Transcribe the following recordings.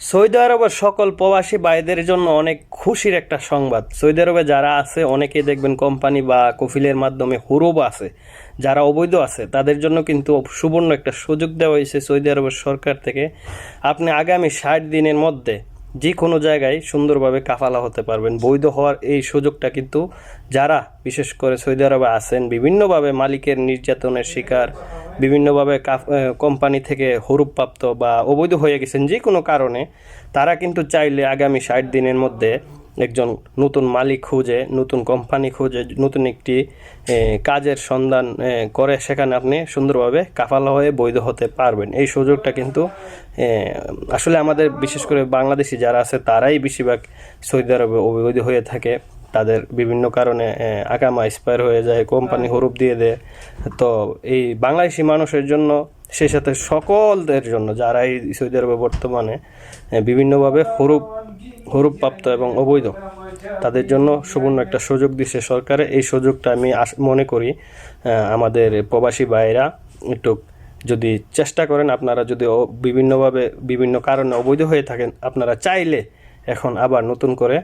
Saudi আরবের সকল প্রবাসী ভাইদের জন্য অনেক খুশির একটা সংবাদ। সৌদি আরবে যারা আছে, অনেকেই দেখবেন কোম্পানি বা কফিলের মাধ্যমে হুরুব আছে, যারা অবৈধ আছে, তাদের জন্য কিন্তু সুবর্ণ একটা সুযোগ দেওয়া হয়েছে সৌদি আরবের সরকার থেকে। আপনি আগামী ষাট দিনের মধ্যে যে কোনো জায়গায় সুন্দরভাবে কাফালা হতে পারবেন। বৈধ হওয়ার এই সুযোগটা কিন্তু যারা, বিশেষ করে সৌদি আরবে আছেন, বিভিন্নভাবে মালিকের নির্যাতনের শিকার বিভিন্নভাবে কোম্পানি থেকে হরুপপ্রাপ্ত বা অবৈধ হয়ে গেছেন যে কোনো কারণে, তারা কিন্তু চাইলে আগামী ষাট দিনের মধ্যে একজন নতুন মালিক খুঁজে, নতুন কোম্পানি খুঁজে, নতুন একটি কাজের সন্ধান করে সেখানে আপনি সুন্দরভাবে কাফালা হয়ে বৈধ হতে পারবেন। এই সুযোগটা কিন্তু আসলে আমাদের বিশেষ করে বাংলাদেশি যারা আছে, তারাই বেশিরভাগ সৌদি আরবে অবৈধ হয়ে থাকে। তাদের বিভিন্ন কারণে আকামা এক্সপায়ার হয়ে যায় কোম্পানি হরুপ দিয়ে দেয়। তো এই বাংলাদেশি মানুষের জন্য সেই সাথে সকলদের জন্য যারা এই সৌদি আরবে বর্তমানে বিভিন্নভাবে হরুপ হরুপপ্রাপ্ত এবং অবৈধ তাদের জন্য সুবর্ণ একটা সুযোগ দিচ্ছে সরকারে। এই সুযোগটা আমি আস- মনে করি আমাদের প্রবাসী ভাইয়েরা একটু যদি চেষ্টা করেন আপনারা যদি বিভিন্নভাবে বিভিন্ন কারণে অবৈধ হয়ে থাকেন আপনারা চাইলে এখন আবার নতুন করে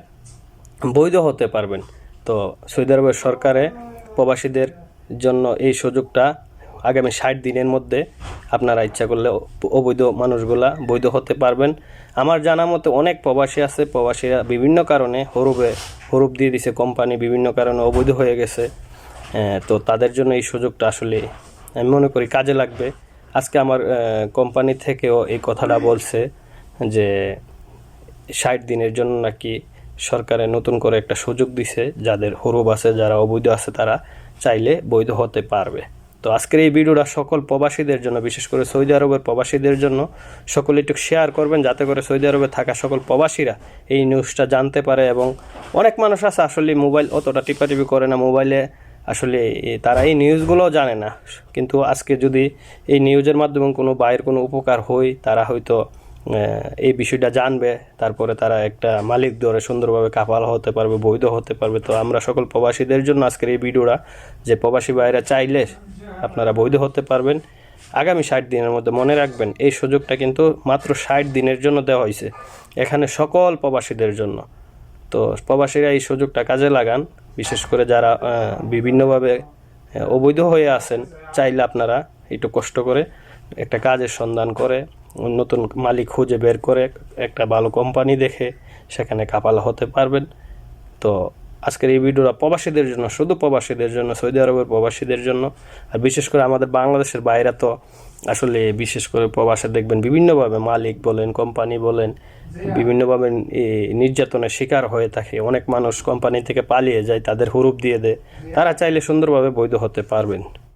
বৈধ হতে পারবেন। তো সৌদি আরবের সরকারে প্রবাসীদের জন্য এই সুযোগটা আগামী ষাট দিনের মধ্যে আপনারা ইচ্ছা করলে অবৈধ মানুষগুলা বৈধ হতে পারবেন। আমার জানা মতে অনেক প্রবাসী আছে, প্রবাসীরা বিভিন্ন কারণে হরুপে, হরুপ দিয়ে দিছে কোম্পানি, বিভিন্ন কারণে অবৈধ হয়ে গেছে। তো তাদের জন্য এই সুযোগটা আসলে আমি মনে করি কাজে লাগবে। আজকে আমার কোম্পানি থেকেও এই কথাটা বলছে যে ষাট দিনের জন্য নাকি সরকারে নতুন করে একটা সুযোগ দিছে, যাদের হরুব আছে, যারা অবৈধ আছে, তারা চাইলে বৈধ হতে পারবে। তো আজকের এই ভিডিওটা সকল প্রবাসীদের জন্য, বিশেষ করে সৌদি আরবের প্রবাসীদের জন্য, সকলে একটু শেয়ার করবেন, যাতে করে সৌদি আরবে থাকা সকল প্রবাসীরা এই নিউজটা জানতে পারে এবং অনেক মানুষ আছে, আসলে মোবাইল অতটা টিপাটিপি করে না মোবাইলে আসলে তারা এই নিউজগুলো জানে না। কিন্তু আজকে যদি এই নিউজের মাধ্যমে কোনো বাইরের কোনো উপকার হয়, তারা হয়তো এই বিষয়টা জানবে, তারপরে তারা একটা মালিক ধরে সুন্দরভাবে কাপাল হতে পারবে, বৈধ হতে পারবে। তো আমরা সকল প্রবাসীদের জন্য আজকের এই ভিডিওটা, যে প্রবাসী ভাইরা চাইলে আপনারা বৈধ হতে পারবেন, আগামী ষাট দিনের মধ্যে মনে রাখবেন, এই সুযোগটা কিন্তু মাত্র ষাট দিনের জন্য দেওয়া হয়েছে, এখানে সকল প্রবাসীদের জন্য। তো প্রবাসীরা এই সুযোগটা কাজে লাগান, বিশেষ করে যারা বিভিন্নভাবে অবৈধ হয়ে আছেন, চাইলে আপনারা একটু কষ্ট করে একটা কাজের সন্ধান করে নতুন মালিক খুঁজে বের করে একটা ভালো কোম্পানি দেখে সেখানে কাপাল হতে পারবেন। তো আজকের এই ভিডিওটা প্রবাসীদের জন্য, শুধু প্রবাসীদের জন্য, সৌদি আরবের প্রবাসীদের জন্য। আর বিশেষ করে আমাদের বাংলাদেশের বাইরে তো আসলে বিশেষ করে প্রবাসে দেখবেন বিভিন্নভাবে মালিক বলেন কোম্পানি বলেন, বিভিন্নভাবে নির্যাতনের শিকার হয়ে থাকে। অনেক মানুষ কোম্পানি থেকে পালিয়ে যায়, তাদের হুরুপ দিয়ে দেয়। তারা চাইলে সুন্দরভাবে বৈধ হতে পারবেন।